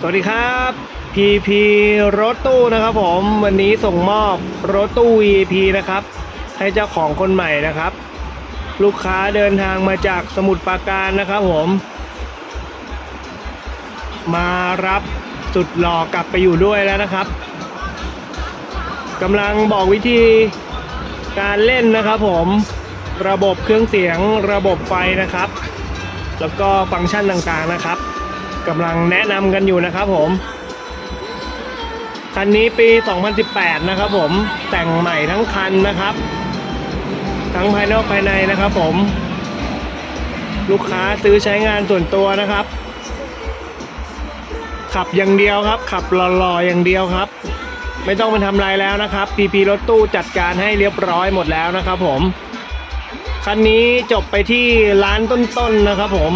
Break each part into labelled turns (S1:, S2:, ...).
S1: สวัสดีครับ PP รถตู้นะครับผมวันนี้ส่งมอบรถตู้ VIP นะครับ ให้เจ้าของคนใหม่นะครับ ลูกค้าเดินทางมาจากสมุทรปราการนะครับผม มารับสุดหล่อกลับไปอยู่ด้วยแล้วนะครับกำลังบอกวิธีการเล่นนะครับผมระบบเครื่องเสียงระบบไฟนะครับ แล้วก็ฟังก์ชันต่างๆนะครับ กำลังแนะนำกันอยู่นะครับผมคันนี้ปี 2018 นะครับผมแต่งใหม่ทั้งคันนะครับ ทั้งภายนอกภายในนะครับผม ลูกค้าซื้อใช้งานส่วนตัวนะครับ ขับอย่างเดียวครับ ขับหล่อๆอย่างเดียวครับ ไม่ต้องไปทำอะไรแล้วนะครับ PP รถตู้จัดการให้เรียบร้อยหมดแล้วนะครับผม คันนี้จบไปที่ร้านต้นๆนะครับผม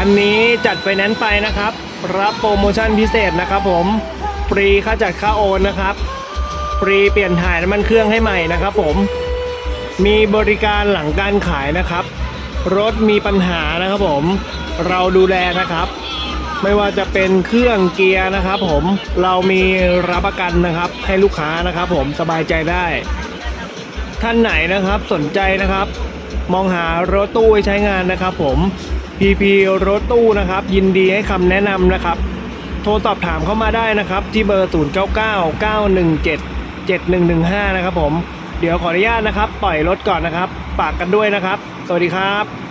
S1: คันนี้จัดไฟแนนซ์ไปนะครับ รับโปรโมชั่นพิเศษนะครับผมฟรีค่าจัดค่าโอนนะครับฟรีเปลี่ยนถ่ายน้ำมันเครื่องให้ใหม่นะครับ ผม มีบริการหลังการขายนะครับ รถมีปัญหานะครับผม เราดูแลนะครับ ไม่ว่าจะเป็นเครื่องเกียร์นะครับ ผมเรามีรับประกันนะครับ ให้ลูกค้านะครับ ผมสบายใจได้ ท่านไหนนะครับสนใจนะครับ มองหารถตู้ใช้งานนะครับ ผม PP รถตู้นะครับ ยินดีให้คำแนะนำนะครับ โทรสอบถามเข้ามาได้นะครับ ที่เบอร์ 0 9 9 9 1 7 7 1 1 5 นะครับผม เดี๋ยวขออนุญาตนะครับ ปล่อยรถก่อนนะครับ ฝากกันด้วยนะครับ สวัสดีครับ